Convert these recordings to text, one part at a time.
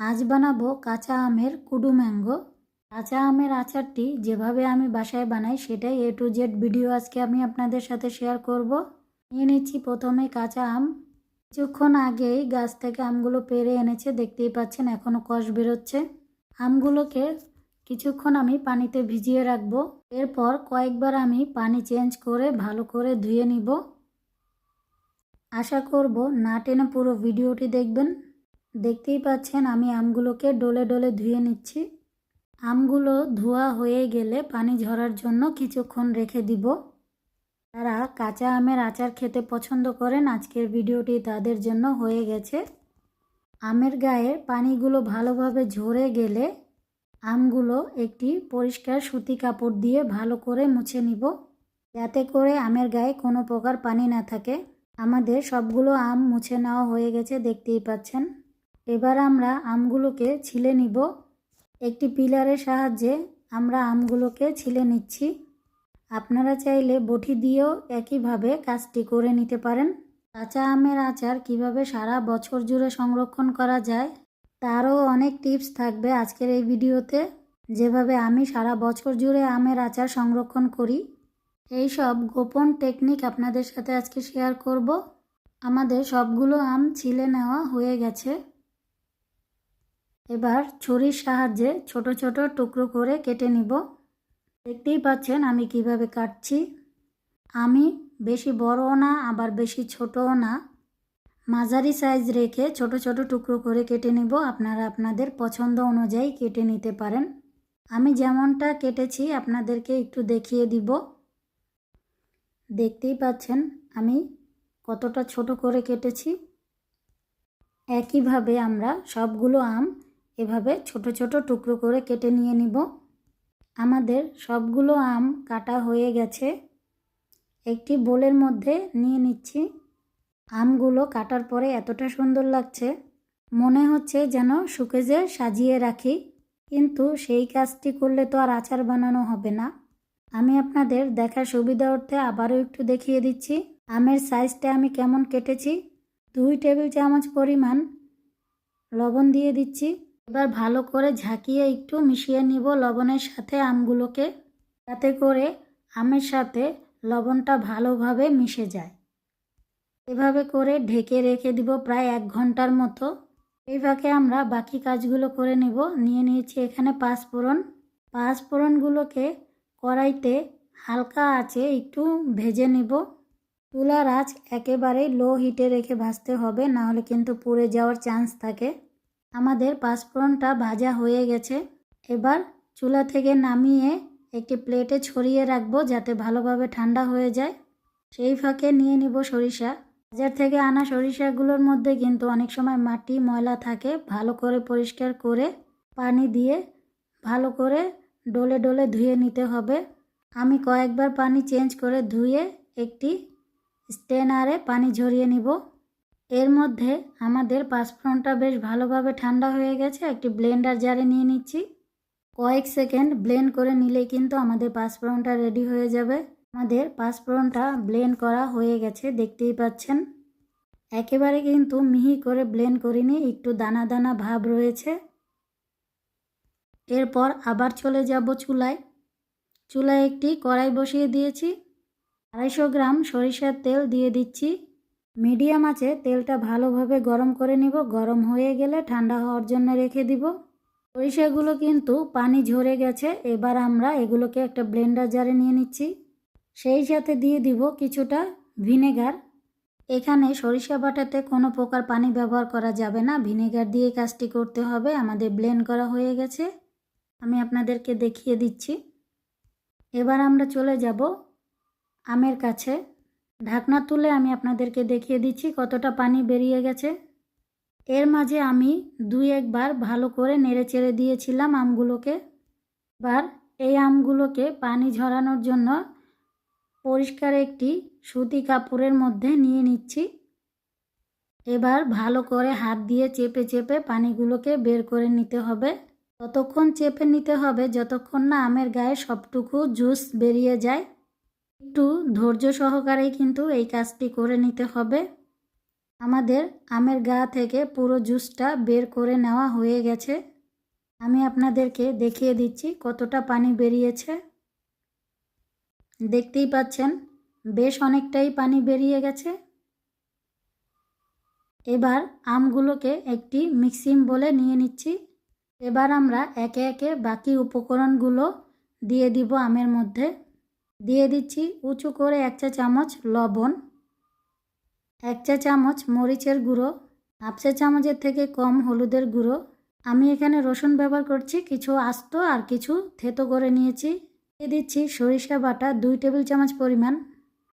আজ বানাবো কাঁচা আমের কুডু ম্যাঙ্গো। কাঁচা আমের আচারটি যেভাবে আমি বাসায় বানাই সেটাই এ টু জেড ভিডিও আজকে আমি আপনাদের সাথে শেয়ার করব। নিয়ে নিচ্ছি প্রথমে কাঁচা আম। কিছুক্ষণ আগেই গাছ থেকে আমগুলো পেরে এনেছে, দেখতেই পাচ্ছেন এখনও কষ বেরোচ্ছে। আমগুলোকে কিছুক্ষণ আমি পানিতে ভিজিয়ে রাখব। এরপর কয়েকবার আমি পানি চেঞ্জ করে ভালো করে ধুয়ে নিব। আশা করব না টেনে পুরো ভিডিওটি দেখবেন। দেখতেই পাচ্ছেন আমি আমগুলোকে ডলে ডলে ধুয়ে নিচ্ছি। আমগুলো ধোয়া হয়ে গেলে পানি ঝরার জন্য কিছুক্ষণ রেখে দিব। তারা কাঁচা আমের আচার খেতে পছন্দ করেন, আজকের ভিডিওটি তাদের জন্য হয়ে গেছে। আমের গায়ে পানিগুলো ভালোভাবে ঝরে গেলে আমগুলো একটি পরিষ্কার সুতি কাপড় দিয়ে ভালো করে মুছে নিব। যাতে করে আমের গায়ে কোনো প্রকার পানি না থাকে। আমাদের সবগুলো আম মুছে নেওয়া হয়ে গেছে, দেখতেই পাচ্ছেন। এবার আমরা আমগুলোকে ছিলে নিব। একটি পিলারের সাহায্যে আমরা আমগুলোকে ছিলে নিচ্ছি। আপনারা চাইলে বটি দিয়েও একইভাবে কাজটি করে নিতে পারেন। কাঁচা আমের আচার কীভাবে সারা বছর জুড়ে সংরক্ষণ করা যায়, তারও অনেক টিপস থাকবে আজকের এই ভিডিওতে। যেভাবে আমি সারা বছর জুড়ে আমের আচার সংরক্ষণ করি, এই সব গোপন টেকনিক আপনাদের সাথে আজকে শেয়ার করব। আমাদের সবগুলো আম ছিলে নেওয়া হয়ে গেছে। এবার ছুরির সাহায্যে ছোট ছোট টুকরো করে কেটে নিব। দেখতেই পাচ্ছেন আমি কীভাবে কাটছি। আমি বেশি বড়ও না, আবার বেশি ছোটও না। মাঝারি সাইজ রেখে ছোট ছোট টুকরো করে কেটে নিব। আপনারা আপনাদের পছন্দ অনুযায়ী কেটে নিতে পারেন। আমি যেমনটা কেটেছি আপনাদেরকে একটু দেখিয়ে দিব। দেখতেই পাচ্ছেন আমি কতটা ছোট করে কেটেছি। একইভাবে আমরা সবগুলো আম এভাবে ছোট ছোট টুকরো করে কেটে নিয়ে নিব। আমাদের সবগুলো আম কাটা হয়ে গেছে। একটি বোলের মধ্যে নিয়ে নিচ্ছি। আমগুলো কাটার পরে এতটা সুন্দর লাগছে, মনে হচ্ছে যেন সুকেজে সাজিয়ে রাখি। কিন্তু সেই কাজটি করলে তো আর আচার বানানো হবে না। আমি আপনাদের দেখার সুবিধা অর্থে আবারও একটু দেখিয়ে দিচ্ছি। আমের সাইজটা আমি কেমন কেটেছি? দুই টেবিল চামচ পরিমাণ লবণ দিয়ে দিচ্ছি। এবার ভালো করে ঝাঁকিয়ে একটু মিশিয়ে নিব লবণের সাথে আমগুলোকে, যাতে করে আমের সাথে লবণটা ভালোভাবে মিশে যায়। এভাবে করে ঢেকে রেখে দিব প্রায় এক ঘণ্টার মতো। এই ফাঁকে আমরা বাকি কাজগুলো করে নেব। নিয়ে নিয়েছি এখানে পাঁচফোড়ন। পাঁচফোড়নগুলোকে কড়াইতে হালকা আছে একটু ভেজে নেব। তুলার আঁচ একেবারেই লো হিটে রেখে ভাজতে হবে না হলে কিন্তু পুড়ে যাওয়ার চান্স থাকে। আমাদের পাঁচফোড়নটা ভাজা হয়ে গেছে। এবার চুলা থেকে নামিয়ে একটি প্লেটে ছড়িয়ে রাখব যাতে ভালোভাবে ঠান্ডা হয়ে যায়। সেই ফাঁকে নিয়ে নিব সরিষা। বাজার থেকে আনা সরিষাগুলোর মধ্যে কিন্তু অনেক সময় মাটি, ময়লা থাকে। ভালো করে পরিষ্কার করে পানি দিয়ে ভালো করে ডলে ডলে ধুয়ে নিতে হবে। আমি কয়েকবার পানি চেঞ্জ করে ধুয়ে একটি স্টেনারে পানি ঝরিয়ে নিব। এর মধ্যে আমাদের পাঁচফোড়নটা বেশ ভালোভাবে ঠান্ডা হয়ে গেছে, একটি ব্লেন্ডার জারে নিয়ে নিচ্ছি। কয়েক সেকেন্ড ব্লেন্ড করে নিলেই কিন্তু আমাদের পাঁচফোড়নটা রেডি হয়ে যাবে। আমাদের পাঁচফোড়নটা ব্লেন্ড করা হয়ে গেছে, দেখতেই পাচ্ছেন। একেবারে কিন্তু মিহি করে ব্লেন্ড করিনি, একটু দানা দানা ভাব রয়েছে। এরপর আবার চলে যাব চুলায়। চুলায় একটি কড়াই বসিয়ে দিয়েছি। আড়াইশো গ্রাম সরিষার তেল দিয়ে দিচ্ছি। মিডিয়াম আছে, তেলটা ভালোভাবে গরম করে নিব। গরম হয়ে গেলে ঠান্ডা হওয়ার জন্য রেখে দিব। সরিষাগুলো কিন্তু পানি ঝরে গেছে, এবার আমরা এগুলোকে একটা ব্লেন্ডার জারে নিয়ে নিচ্ছি। সেই সাথে দিয়ে দিব কিছুটা ভিনেগার। এখানে সরিষা বাটাতে কোনো প্রকার পানি ব্যবহার করা যাবে না। ভিনেগার দিয়ে কাজটি করতে হবে। আমাদের ব্লেন্ড করা হয়ে গেছে। আমি আপনাদেরকে দেখিয়ে দিচ্ছি। এবার আমরা চলে যাব আমের কাছে। ঢাকনা তুলে আমি আপনাদেরকে দেখিয়ে দিচ্ছি কতটা পানি বেরিয়ে গেছে। এর মাঝে আমি দুই একবার ভালো করে নেড়ে চেড়ে দিয়েছিলাম আমগুলোকে। এবার এই আমগুলোকে পানি ঝরানোর জন্য পরিষ্কার একটি সুতি কাপড়ের মধ্যে নিয়ে নিচ্ছি। এবার ভালো করে হাত দিয়ে চেপে চেপে পানিগুলোকে বের করে নিতে হবে। ততক্ষণ চেপে নিতে হবে, যতক্ষণ না আমের গায়ে সবটুকু জুস বেরিয়ে যায় একটু ধৈর্য সহকারেই কিন্তু এই কাজটি করে নিতে হবে। আমাদের আমের গা থেকে পুরো জুসটা বের করে নেওয়া হয়ে গেছে। আমি আপনাদেরকে দেখিয়ে দিচ্ছি কতটা পানি বেরিয়েছে। দেখতেই পাচ্ছেন, বেশ অনেকটাই পানি বেরিয়ে গেছে। এবার আমগুলোকে একটি মিক্সিং বলে নিয়ে নিচ্ছি। এবার আমরা একে একে বাকি উপকরণগুলো দিয়ে দিব আমের মধ্যে। দিয়ে দিচ্ছি উঁচু করে এক চা চামচ লবণ, এক চা চামচ মরিচের গুঁড়ো, হাফ চা চামচের থেকে কম হলুদের গুঁড়ো। আমি এখানে রসুন ব্যবহার করছি, কিছু আস্ত আর কিছু থেতো করে নিয়েছি। দিয়ে দিচ্ছি সরিষা বাটা দুই টেবিল চামচ পরিমাণ,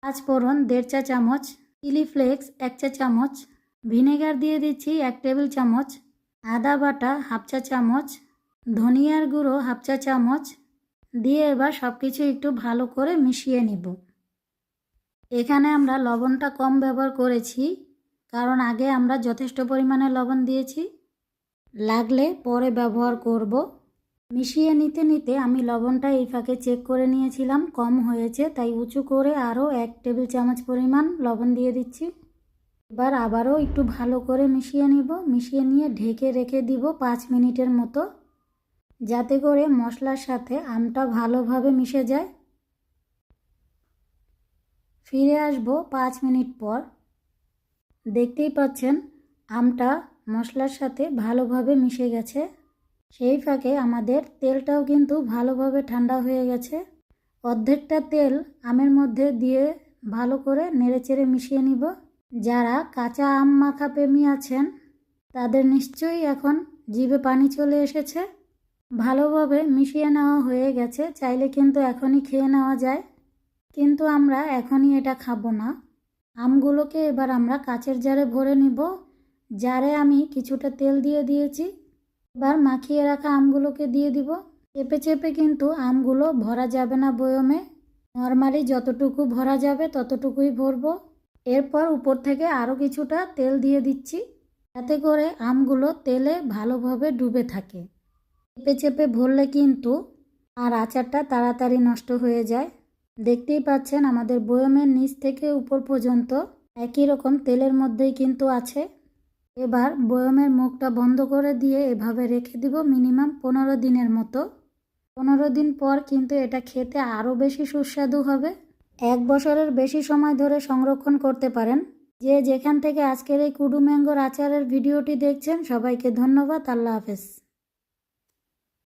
পাঁচ ফোড়ন, দেড় চা চামচ চিলি ফ্লেক্স, এক চা চামচ ভিনেগার দিয়ে দিচ্ছি এক টেবিল চামচ আদা বাটা, হাফ চা চামচ ধনিয়ার গুঁড়ো, হাফ চা চামচ দিয়ে এবার সব কিছু একটু ভালো করে মিশিয়ে নিব। এখানে আমরা লবণটা কম ব্যবহার করেছি, কারণ আগে আমরা যথেষ্ট পরিমাণে লবণ দিয়েছি। লাগলে পরে ব্যবহার করব। মিশিয়ে নিতে নিতে আমি লবণটা এই ফাঁকে চেক করে নিয়েছিলাম, কম হয়েছে, তাই উঁচু করে আরও এক টেবিল চামচ পরিমাণ লবণ দিয়ে দিচ্ছি। এবার আবারও একটু ভালো করে মিশিয়ে নিব, মিশিয়ে নিয়ে ঢেকে রেখে দিব পাঁচ মিনিটের মতো। যাতে করে মশলার সাথে আমটা ভালোভাবে মিশে যায়। ফিরে আসব পাঁচ মিনিট পর। দেখতেই পাচ্ছেন, আমটা মশলার সাথে ভালোভাবে মিশে গেছে। সেই ফাঁকে আমাদের তেলটাও কিন্তু ভালোভাবে ঠান্ডা হয়ে গেছে। অর্ধেকটা তেল আমের মধ্যে দিয়ে ভালো করে নেড়েচেড়ে মিশিয়ে নিব। যারা কাঁচা আম মাখা প্রেমী আছেন, তাদের নিশ্চয়ই এখন জিভে পানি চলে এসেছে। ভালোভাবে মিশিয়ে নেওয়া হয়ে গেছে, চাইলে কিন্তু এখনই খেয়ে নেওয়া যায়। কিন্তু আমরা এখনই এটা খাব না। আমগুলোকে এবার আমরা কাচের জারে ভরে নিব। জারে আমি কিছুটা তেল দিয়ে দিয়েছি। এবার মাখিয়ে রাখা আমগুলোকে দিয়ে দিব। চেপে চেপে কিন্তু আমগুলো ভরা যাবে না বয়মে। নর্মালি যতটুকু ভরা যাবে ততটুকুই ভরবো। এরপর উপর থেকে আরও কিছুটা তেল দিয়ে দিচ্ছি। যাতে করে আমগুলো তেলে ভালোভাবে ডুবে থাকে। চেপে চেপে ভরলে কিন্তু আর আচারটা তাড়াতাড়ি নষ্ট হয়ে যায়। দেখতেই পাচ্ছেন আমাদের বয়মের নিচ থেকে উপর পর্যন্ত একই রকম তেলের মধ্যেই কিন্তু আছে। এবার বয়মের মুখটা বন্ধ করে দিয়ে এভাবে রেখে দিব মিনিমাম পনেরো দিনের মতো। পনেরো দিন পর কিন্তু এটা খেতে আরও বেশি সুস্বাদু হবে। এক বছরের বেশি সময় ধরে সংরক্ষণ করতে পারেন। যে যেখান থেকে আজকের এই কুডু ম্যাঙ্গোর আচারের ভিডিওটি দেখছেন, সবাইকে ধন্যবাদ। আল্লাহ হাফেজ।